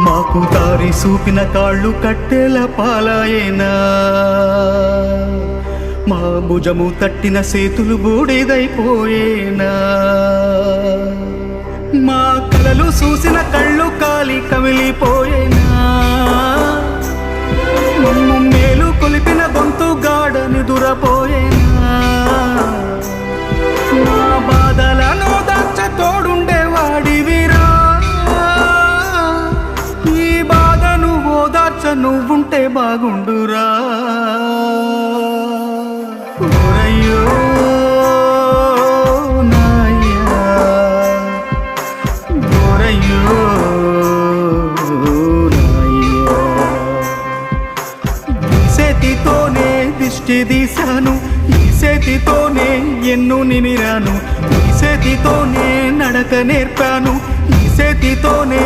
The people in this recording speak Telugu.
మాకు దారి చూపిన కాళ్ళు కట్టెల పాలాయేనా. మా భుజము తట్టిన సేతులు బూడిదైపోయేనా. మా కలలు చూసిన కళ్ళు నువ్వుంటే బాగుండురా. ఊరయ్యో నాయ్యా ఓరయ్యో చేతితోనే దిష్టి తీశాను ఈ చేతితోనే ఎన్ను నిమిరాను ఈ చేతితోనే నడక నేర్పాను ఈ చేతితోనే